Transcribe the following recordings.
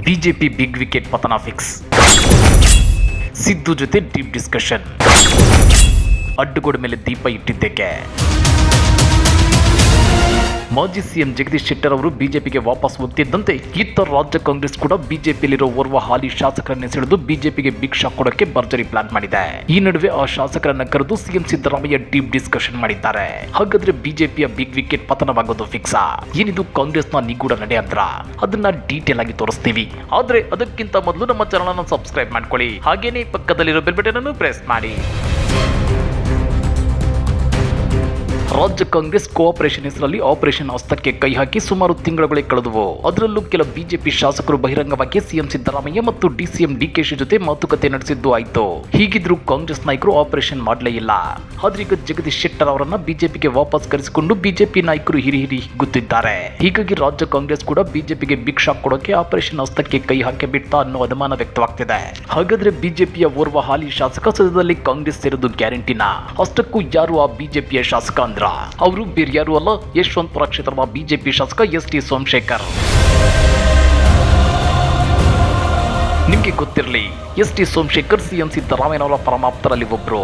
BJP big wicket ಪತನ fix. Siddu ಜೊತೆ deep discussion. ಅಡ್ಡುಗೋಡ ಮೇಲೆ ದೀಪ ಇಟ್ಟಿದ್ದೇಕೆ ಮಾಜಿ ಸಿಎಂ ಜಗದೀಶ್ ಶೆಟ್ಟರ್ ಅವರು ಬಿಜೆಪಿಗೆ ವಾಪಸ್ ಒತ್ತಿದ್ದಂತೆ ಇತ್ತ ರಾಜ್ಯ ಕಾಂಗ್ರೆಸ್ ಕೂಡ ಬಿಜೆಪಿಯಲ್ಲಿರೋ ಓರ್ವ ಹಾಲಿ ಶಾಸಕರನ್ನೇ ಸೆಳೆದು ಬಿಜೆಪಿಗೆ ಭಿಕ್ಷಾ ಶಾಕ್ ಕೊಡೋಕೆ ಭರ್ಜರಿ ಪ್ಲಾನ್ ಮಾಡಿದೆ. ಈ ನಡುವೆ ಆ ಶಾಸಕರನ್ನ ಕರೆದು ಸಿಎಂ ಸಿದ್ದರಾಮಯ್ಯ ಡೀಪ್ ಡಿಸ್ಕಷನ್ ಮಾಡಿದ್ದಾರೆ. ಹಾಗಾದ್ರೆ ಬಿಜೆಪಿಯ ಬಿಗ್ ವಿಕೆಟ್ ಪತನವಾಗೋದು ಫಿಕ್ಸಾ? ಏನಿದು ಕಾಂಗ್ರೆಸ್ನ ನಿಗೂಢ ನಡೆ ಅಂದ್ರ ಅದನ್ನ ಡೀಟೇಲ್ ಆಗಿ ತೋರಿಸ್ತೀವಿ. ಆದ್ರೆ ಅದಕ್ಕಿಂತ ಮೊದಲು ನಮ್ಮ ಚಾನಲ್ ಅನ್ನು ಸಬ್ಸ್ಕ್ರೈಬ್ ಮಾಡ್ಕೊಳ್ಳಿ. ಹಾಗೇನೆ ಪಕ್ಕದಲ್ಲಿರೋ ಬೆಲ್ ಬಟನ್ ಅನ್ನು ಪ್ರೆಸ್ ಮಾಡಿ. ರಾಜ್ಯ ಕಾಂಗ್ರೆಸ್ ಕೋಆಪರೇಷನ್ ಹೆಸರಲ್ಲಿ ಆಪರೇಷನ್ ಹಸ್ತಕ್ಕೆ ಕೈ ಹಾಕಿ ಸುಮಾರು ತಿಂಗಳುಗಳೇ ಕಳೆದವು. ಅದರಲ್ಲೂ ಕೆಲ ಬಿಜೆಪಿ ಶಾಸಕರು ಬಹಿರಂಗವಾಗಿ ಸಿಎಂ ಸಿದ್ದರಾಮಯ್ಯ ಮತ್ತು ಡಿಸಿಎಂ ಡಿಕೆಶಿ ಜೊತೆ ಮಾತುಕತೆ ನಡೆಸಿದ್ದು ಆಯಿತು. ಹೀಗಿದ್ರೂ ಕಾಂಗ್ರೆಸ್ ನಾಯಕರು ಆಪರೇಷನ್ ಮಾಡಲೇ ಇಲ್ಲ. ಆದ್ರೆ ಈಗ ಜಗದೀಶ್ ಶೆಟ್ಟರ್ ಅವರನ್ನ ಬಿಜೆಪಿಗೆ ವಾಪಸ್ ಕರೆಸಿಕೊಂಡು ಬಿಜೆಪಿ ನಾಯಕರು ಹಿರಿ ಹಿರಿ ಹಿಗ್ಗುತ್ತಿದ್ದಾರೆ. ಹೀಗಾಗಿ ರಾಜ್ಯ ಕಾಂಗ್ರೆಸ್ ಕೂಡ ಬಿಜೆಪಿಗೆ ಬಿಗ್ ಶಾಕ್ ಕೊಡೋಕೆ ಆಪರೇಷನ್ ಹಸ್ತಕ್ಕೆ ಕೈ ಹಾಕಿ ಬಿಟ್ಟ ಅನ್ನೋ ಅನುಮಾನ ವ್ಯಕ್ತವಾಗ್ತಿದೆ. ಹಾಗಾದ್ರೆ ಬಿಜೆಪಿಯ ಓರ್ವ ಹಾಲಿ ಶಾಸಕ ಸದ್ಯದಲ್ಲಿ ಕಾಂಗ್ರೆಸ್ ಸೇರೋದು ಗ್ಯಾರಂಟಿನ? ಅಷ್ಟಕ್ಕೂ ಯಾರು ಆ ಬಿಜೆಪಿಯ ಶಾಸಕ ಅಂದ್ರ? ಅವರು ಬೇರೆ ಯಾರು ಅಲ್ಲ ಯಶವಂತಪುರ ಕ್ಷೇತ್ರದ ಬಿಜೆಪಿ ಶಾಸಕ ಎಸ್ ಟಿ ಸೋಮಶೇಖರ್. ನಿಮಗೆ ಗೊತ್ತಿರಲಿ, ಎಸ್ ಟಿ ಸೋಮಶೇಖರ್ ಸಿಎಂ ಸಿದ್ದರಾಮಯ್ಯನವರ ಪರಮಾಪ್ತರಲ್ಲಿ ಒಬ್ರು.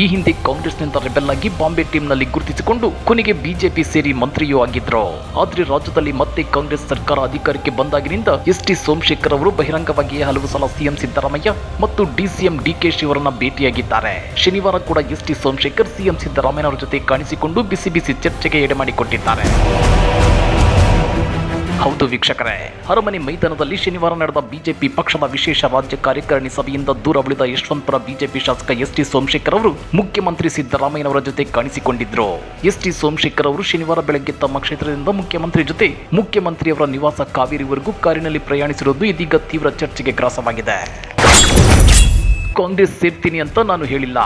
ಈ ಹಿಂದೆ ಕಾಂಗ್ರೆಸ್ನಿಂದ ರೆಬೆಲ್ ಆಗಿ ಬಾಂಬೆ ಟೀಮ್ನಲ್ಲಿ ಗುರುತಿಸಿಕೊಂಡು ಕೊನೆಗೆ ಬಿಜೆಪಿ ಸೇರಿ ಮಂತ್ರಿಯೂ ಆಗಿದ್ರು. ಆದ್ರೆ ರಾಜ್ಯದಲ್ಲಿ ಮತ್ತೆ ಕಾಂಗ್ರೆಸ್ ಸರ್ಕಾರ ಅಧಿಕಾರಕ್ಕೆ ಬಂದಾಗಿನಿಂದ ಎಸ್ ಟಿ ಸೋಮಶೇಖರ್ ಅವರು ಬಹಿರಂಗವಾಗಿಯೇ ಹಲವು ಸಲ ಸಿಎಂ ಸಿದ್ದರಾಮಯ್ಯ ಮತ್ತು ಡಿಸಿಎಂ ಡಿಕೆಶಿ ಅವರನ್ನ ಭೇಟಿಯಾಗಿದ್ದಾರೆ. ಶನಿವಾರ ಕೂಡ ಎಸ್ ಟಿ ಸೋಮಶೇಖರ್ ಸಿಎಂ ಸಿದ್ದರಾಮಯ್ಯನವರ ಜೊತೆ ಕಾಣಿಸಿಕೊಂಡು ಬಿಸಿ ಬಿಸಿ ಚರ್ಚೆಗೆ ಎಡೆ ಮಾಡಿಕೊಟ್ಟಿದ್ದಾರೆ. ಹೌದು ವೀಕ್ಷಕರೇ. ಅರಮನೆ ಮೈದಾನದಲ್ಲಿ ಶನಿವಾರ ನಡೆದ ಬಿಜೆಪಿ ಪಕ್ಷದ ವಿಶೇಷ ರಾಜ್ಯ ಕಾರ್ಯಕಾರಿಣಿ ಸಭೆಯಿಂದ ದೂರ ಉಳಿದ ಯಶವಂತಪುರ ಬಿಜೆಪಿ ಶಾಸಕ ಎಸ್ ಟಿ ಸೋಮಶೇಖರ್ ಅವರು ಮುಖ್ಯಮಂತ್ರಿ ಸಿದ್ದರಾಮಯ್ಯನವರ ಜೊತೆ ಕಾಣಿಸಿಕೊಂಡಿದ್ರು. ಎಸ್ ಟಿ ಸೋಮಶೇಖರ್ ಅವರು ಶನಿವಾರ ಬೆಳಗ್ಗೆ ತಮ್ಮ ಕ್ಷೇತ್ರದಿಂದ ಮುಖ್ಯಮಂತ್ರಿ ಜೊತೆ ಮುಖ್ಯಮಂತ್ರಿಯವರ ನಿವಾಸ ಕಾವೇರಿವರೆಗೂ ಕಾರಿನಲ್ಲಿ ಪ್ರಯಾಣಿಸಿರುವುದು ಇದೀಗ ತೀವ್ರ ಚರ್ಚೆಗೆ ಗ್ರಾಸವಾಗಿದೆ. ಕಾಂಗ್ರೆಸ್ ಸೇರ್ತೀನಿ ಅಂತ ನಾನು ಹೇಳಿಲ್ಲ.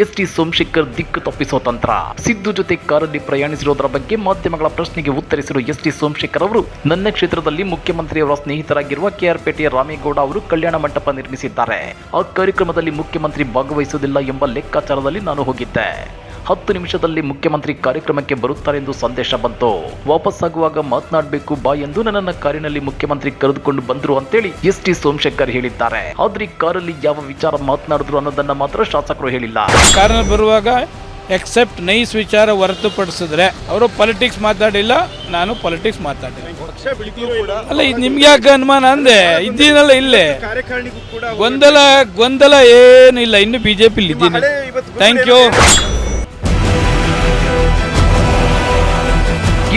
ಎಸ್ ಟಿ ಸೋಮಶೇಖರ್ ದಿಕ್ಕು ತಪ್ಪಿಸೋ ತಂತ್ರ. ಸಿದ್ದು ಜೊತೆ ಕಾರಲ್ಲಿ ಪ್ರಯಾಣಿಸಿರೋದರ ಬಗ್ಗೆ ಮಾಧ್ಯಮಗಳ ಪ್ರಶ್ನೆಗೆ ಉತ್ತರಿಸಿರುವ ಎಸ್ ಟಿ ಸೋಮಶೇಖರ್ ಅವರು, ನನ್ನ ಕ್ಷೇತ್ರದಲ್ಲಿ ಮುಖ್ಯಮಂತ್ರಿಯವರ ಸ್ನೇಹಿತರಾಗಿರುವ ಕೆಆರ್ ಪೇಟೆಯ ರಾಮೇಗೌಡ ಅವರು ಕಲ್ಯಾಣ ಮಂಟಪ ನಿರ್ಮಿಸಿದ್ದಾರೆ. ಆ ಕಾರ್ಯಕ್ರಮದಲ್ಲಿ ಮುಖ್ಯಮಂತ್ರಿ ಭಾಗವಹಿಸುವುದಿಲ್ಲ ಎಂಬ ಲೆಕ್ಕಾಚಾರದಲ್ಲಿ ನಾನು ಹೋಗಿದ್ದೆ. ಹತ್ತು ನಿಮಿಷದಲ್ಲಿ ಮುಖ್ಯಮಂತ್ರಿ ಕಾರ್ಯಕ್ರಮಕ್ಕೆ ಬರುತ್ತಾರೆ ಎಂದು ಸಂದೇಶ ಬಂತು. ವಾಪಸ್ಸಾಗುವಾಗ ಮಾತನಾಡಬೇಕು ಬಾ ಎಂದು ನನ್ನನ್ನ ಕಾರಿನಲ್ಲಿ ಮುಖ್ಯಮಂತ್ರಿ ಕರೆದುಕೊಂಡು ಬಂದ್ರು ಅಂತೇಳಿ ಎಸ್ ಟಿ ಸೋಮಶೇಖರ್ ಹೇಳಿದ್ದಾರೆ. ಆದ್ರೆ ಕಾರಲ್ಲಿ ಯಾವ ವಿಚಾರ ಮಾತನಾಡಿದ್ರು ಅನ್ನೋದನ್ನ ಮಾತ್ರ ಶಾಸಕರು ಹೇಳಿಲ್ಲ. ಕಾರಣ ಬರುವಾಗ ಎಕ್ಸೆಪ್ಟ್ ನೈಸ್ ವಿಚಾರ ಹೊರತುಪಡಿಸಿದ್ರೆ ಅವರು ಪಾಲಿಟಿಕ್ಸ್ ಮಾತಾಡಿಲ್ಲ, ನಾನು ಪೊಲಿಟಿಕ್ಸ್ ಮಾತಾಡಿಲ್ಲ. ಅಲ್ಲ, ಇದು ನಿಮ್ಗೆ ಯಾಕೆ ಅನುಮಾನ ಅಂದೆ ಇದ್ದೀನಲ್ಲ ಇಲ್ಲೇ. ಗೊಂದಲ ಗೊಂದಲ ಏನಿಲ್ಲ, ಇನ್ನು ಬಿ ಜೆ ಪಿಲಿ ಇದ್ದೀನಿ. ಥ್ಯಾಂಕ್ ಯು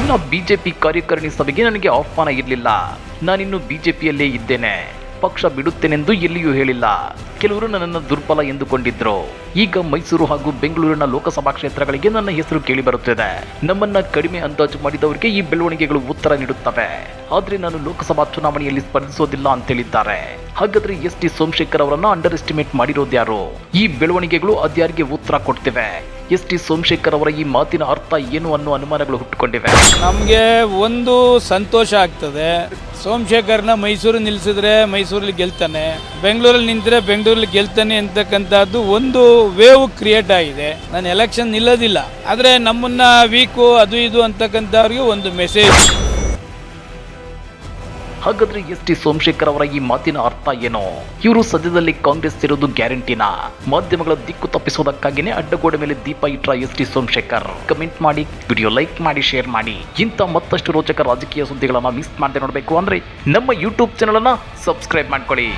ಇನ್ನು ಬಿಜೆಪಿ ಕಾರ್ಯಕಾರಿಣಿ ಸಭೆಗೆ ನನಗೆ ಆಹ್ವಾನ ಇರಲಿಲ್ಲ. ನಾನಿನ್ನು ಬಿಜೆಪಿಯಲ್ಲೇ ಇದ್ದೇನೆ. ಪಕ್ಷ ಬಿಡುತ್ತೇನೆಂದು ಎಲ್ಲಿಯೂ ಹೇಳಿಲ್ಲ. ಕೆಲವರು ನನ್ನನ್ನು ದುರ್ಬಲ ಎಂದುಕೊಂಡಿದ್ರು. ಈಗ ಮೈಸೂರು ಹಾಗೂ ಬೆಂಗಳೂರಿನ ಲೋಕಸಭಾ ಕ್ಷೇತ್ರಗಳಿಗೆ ನನ್ನ ಹೆಸರು ಕೇಳಿ ಬರುತ್ತಿದೆ ನಮ್ಮನ್ನ ಕಡಿಮೆ ಅಂದಾಜು ಮಾಡಿದವರಿಗೆ ಈ ಬೆಳವಣಿಗೆಗಳು ಉತ್ತರ ನೀಡುತ್ತವೆ. ಆದ್ರೆ ನಾನು ಲೋಕಸಭಾ ಚುನಾವಣೆಯಲ್ಲಿ ಸ್ಪರ್ಧಿಸೋದಿಲ್ಲ ಅಂತ ಹೇಳಿದ್ದಾರೆ. ಹಾಗಾದ್ರೆ ಎಸ್ ಟಿ ಸೋಮಶೇಖರ್ ಅವರನ್ನ ಅಂಡರ್ ಎಸ್ಟಿಮೇಟ್ ಮಾಡಿರೋದ್ಯಾರು? ಈ ಬೆಳವಣಿಗೆಗಳು ಅದ್ಯಾರಿಗೆ ಉತ್ತರ ಕೊಡ್ತಿವೆ? ಎಸ್ ಟಿ ಸೋಮಶೇಖರ್ ಅವರ ಈ ಮಾತಿನ ಅರ್ಥ ಏನು ಅನ್ನೋ ಅನುಮಾನಗಳು ಹುಟ್ಟುಕೊಂಡಿವೆ. ನಮಗೆ ಒಂದು ಸಂತೋಷ ಆಗ್ತದೆ. ಸೋಮಶೇಖರ್ನ ಮೈಸೂರು ನಿಲ್ಲಿಸಿದ್ರೆ ಮೈಸೂರಲ್ಲಿ ಗೆಲ್ತಾನೆ. ಬೆಂಗಳೂರಲ್ಲಿ ನಿಂತರೆ ಬೆಂಗಳೂರಲ್ಲಿ ಗೆಲ್ತಾನೆ ಅಂತಕ್ಕಂಥದ್ದು ಒಂದು ವೇವ್ ಕ್ರಿಯೇಟ್ ಆಗಿದೆ. ನಾನು ಎಲೆಕ್ಷನ್ ನಿಲ್ಲೋದಿಲ್ಲ. ಆದರೆ ನಮ್ಮನ್ನ ವೀಕು ಅದು ಇದು ಅಂತಕ್ಕಂಥವ್ರಿಗೆ ಒಂದು ಮೆಸೇಜ್ ಹಾಗಾದ್ರೆ ಎಸ್ ಟಿ ಸೋಮಶೇಖರ್ ಅವರ ಈ ಮಾತಿನ ಅರ್ಥ ಏನು? ಇವರು ಸದ್ಯದಲ್ಲಿ ಕಾಂಗ್ರೆಸ್ ಇರೋದು ಗ್ಯಾರಂಟಿನ? ಮಾಧ್ಯಮಗಳ ದಿಕ್ಕು ತಪ್ಪಿಸೋದಕ್ಕಾಗಿನೇ ಅಡ್ಡಗೋಡೆ ಮೇಲೆ ದೀಪ ಇಟ್ರ ಎಸ್ ಟಿ ಸೋಮಶೇಖರ್. ಕಮೆಂಟ್ ಮಾಡಿ, ವಿಡಿಯೋ ಲೈಕ್ ಮಾಡಿ, ಶೇರ್ ಮಾಡಿ. ಇಂಥ ಮತ್ತಷ್ಟು ರೋಚಕ ರಾಜಕೀಯ ಸುದ್ದಿಗಳನ್ನ ಮಿಸ್ ಮಾಡದೆ ನೋಡಬೇಕು ಅಂದ್ರೆ ನಮ್ಮ ಯೂಟ್ಯೂಬ್ ಚಾನಲ್ ಅನ್ನ ಸಬ್ಸ್ಕ್ರೈಬ್ ಮಾಡ್ಕೊಳ್ಳಿ.